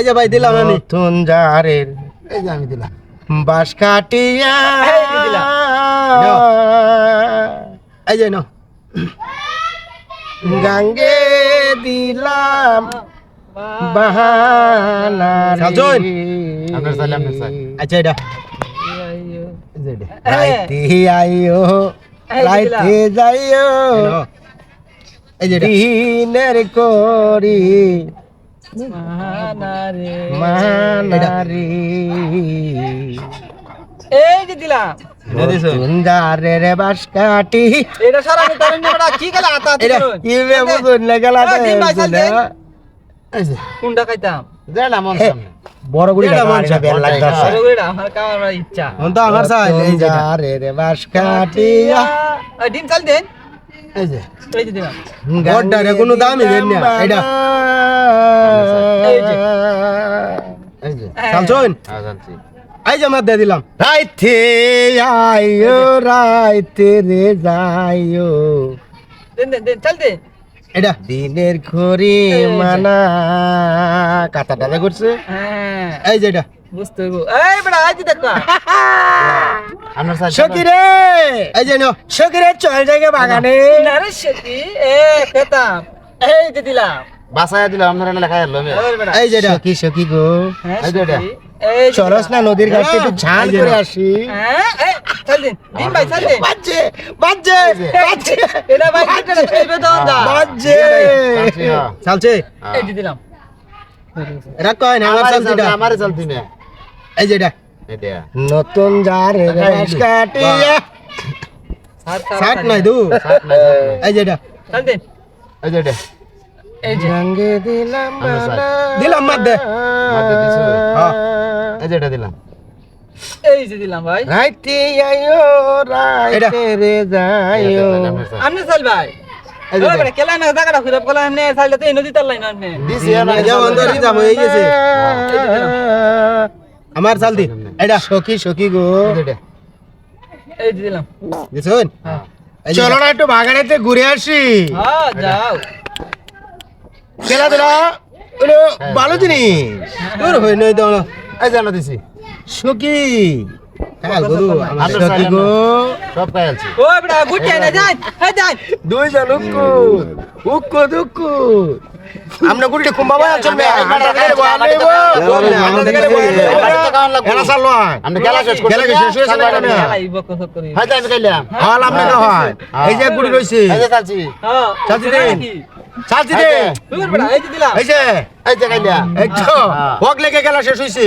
এই যে ভাই দিলাম আমি নতুন জারের এই যে আমি দিলাম বাস কাটিয়া এই যে। নাও গাঙ্গে দিলাম বাহানা রে। সাজুন। আপনার। আচ্ছা এটা। রাইতে আইও রাইতে যাইও। দিনের করি মানারি এই যে দিলাম এটা দিছো? নতুন জারের বাস কাটি এটা সারা আমি তার নেবড়া কি গেল আতা এটা, ইবে বুঝুন না গেলা এই দিন ভাই, চাল দিন। এই যে। কোনটা খাইতাম দে মন সামনে বড় গুড়ি মন চাপে, বেল লাগতাছে আরে আমার খাওয়ার ইচ্ছা এখন তো আমার চাই এই যে এটা। জারের বাস কাটিয়া ডিম চাল দেন এই যে এই যে দিলাম বড়টা রে, কোনো দামই দেন না, এটা। যে। চালছুন হ্যাঁ এই যে। আমার দিয়ে দিলাম। রাইতে আইও রাইতে রে যাইও দেন দেন দেন দে এটা। দিনের খড়ি মানা কাটা টাকা করছে হ্যাঁ। এই যে এটা। বুঝতে হইব। এই বড়া আজ দেখো সখী রে। এই যে সখী রে চল জায়গা বাগানে। না রে সেটি এ খেতাম। এই যে দিলাম। বাসায় দিলাম আপনার লেখা এলো এই যে এটা সখী সখী গো হ্যাঁ এই যে এটা। এই চরস না নদীর ঘাটে একটু ঝাল করে আসি হ্যাঁ এই দিন ডিম ভাই চাল দিন বাজছে বাজছে বাজছে এটা ভাই তো দা বাজছে চালছি, হ্যাঁ। হ্যাঁ। এই যে দিলাম এটা কয় না আমার আমারে চালছে চালছি, এটা না এই যে এটা নতুন জারে বাস কাটিয়া ষাট নাই দু সাত নাই, সাত। হ্যাঁ। এই যে এটা চাল দিন এই যে এটা এই যে রঙে দিলাম দে। মার দে দিছো? হ্যাঁ। এই যে এটা দিলাম এই যে দিলাম ভাই রাইতে আইও রাইতে রে যাইও আমনে চাল আমার চাল দি এটা সখী সখী গো এই দিলাম হ্যাঁ। চলো না একটু বাগানেতে ঘুরে আসি হ্যাঁ যাও খেলাধুলা হলো ভালো জিনিস। দূর হই নই তো এই যে আমরা দিছি সখী হ্যাঁ হ্যাঁ দুই জন উক্কু উক্কু দুক্কু। আমরা কুম্বাবা চলবে আমরা খেলা শেষ খেলা শেষ হয় তাই হল আমরা হয়? এই যে গুড়ি রইছে। চালছি হ্যাঁ চালছি চালছি দে এই যে দিলাম। এই যে। এই যে এই তো। হক লেগে গেল শেষ হইছে।